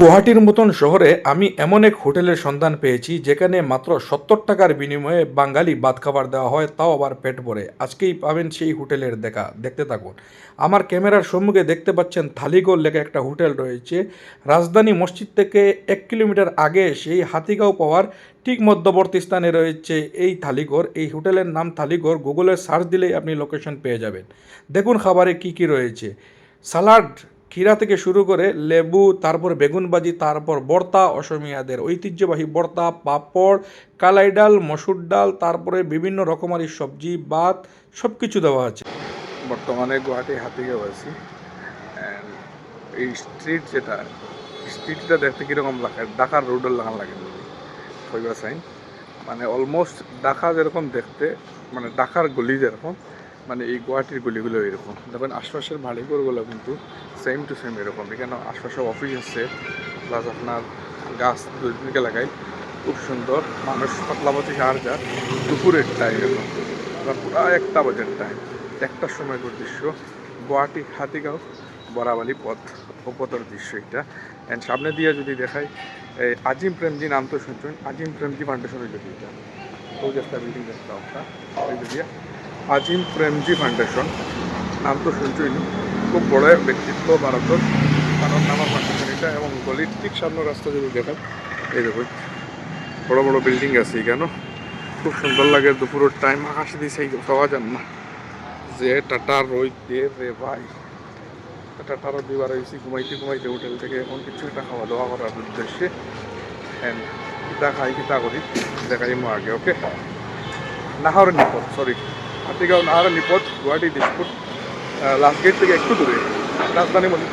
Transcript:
গুয়াহাটির মতন শহরে আমি এমন এক হোটেলের সন্ধান পেয়েছি, যেখানে মাত্র সত্তর টাকার বিনিময়ে বাঙালি ভাত খাবার দেওয়া হয়, তাও আবার পেট ভরে। আজকেই পাবেন সেই হোটেলের দেখা। দেখতে থাকুন। আমার ক্যামেরার সম্মুখে দেখতে পাচ্ছেন থালিগোল লেখা একটা হোটেল রয়েছে। রাজধানী মসজিদ থেকে এক কিলোমিটার আগে সেই হাতিগাঁও পাওয়ার ঠিক মধ্যবর্তী স্থানে রয়েছে এই থালিঘর এই হোটেলের নাম থালিঘর গুগলে সার্চ দিলেই আপনি লোকেশন পেয়ে যাবেন। দেখুন খাবারে কি কি রয়েছে। সালাড ক্ষীরা থেকে শুরু করে লেবু, তারপর বেগুন ভাজি তারপর বর্তা, অসমিয়াদের ঐতিহ্যবাহী বর্তা, পাঁপড়, কালাই ডাল, মসুর ডাল, তারপরে বিভিন্ন রকমারি সবজি, ভাত সব কিছু দেওয়া আছে। বর্তমানে গুয়াহাটি হাতিগাঁও আছি। এই স্ট্রিট যেটা স্ট্রিটটা দেখতে কীরকম লাগে? ঢাকার রোডের লাগান লাগে সাইন? মানে অলমোস্ট ঢাকা যেরকম দেখতে মানে ঢাকার গলি যেরকম মানে এই গুয়াহাটির গলিগুলো এরকম। দেখবেন আশপাশের বাড়িঘরগুলো কিন্তু সেম টু সেম এরকম। এখানে আশপাশে অফিস আছে প্লাস আপনার গাছ দুদিকে লাগাই খুব সুন্দর। মানুষ পাতলা পাতলাপতি আর যা দুপুরের টাইম বা পুরা একটা বাজার টাইম একটার সময়কার দৃশ্য। গুয়াহাটি হাতিগাঁও বরাবালি পথ ও পথের দৃশ্য এটা। অ্যান্ড সামনে দিয়ে যদি দেখাই, এই আজিম প্রেমজি নাম তো শুনছেন। আজিম প্রেমজি ফাউন্ডেশনের যদি এটা। ওই যে একটা বিল্ডিং দেখতে আপনার ওই যে দিয়ে আজিম প্রেমজি ফাউন্ডেশন, নাম তো শুনছই খুব বড় ব্যক্তিত্ব ভারতের। কারণ নামা ফাউন্ডেশন এটা এবং গলির ঠিক সামনে রাস্তা যদি দেখাই এই দেখুন, বড় বড় বিল্ডিং আছে এখানে। খুব সুন্দর লাগে, দুপুরের টাইম আকাশে দিছে পাওয়া যান না। যে টাটা রই দে রে ভাই টাটারও দিবার হয়েছি ঘুমাইতে ঘুমাইতে হোটেল থেকে এখন কিছু একটা খাওয়া দাওয়া করার উদ্দেশ্যে। হ্যান্ড কিতা খাই কিতা করি, দেখাই মো আগে ওকে নাহর নিপদ সরি হাতিগাঁও নাহর নিপদ গুয়াহাটি দিসপুর লাস্ট গেট থেকে একটু দূরে রাজধানী মসজিদ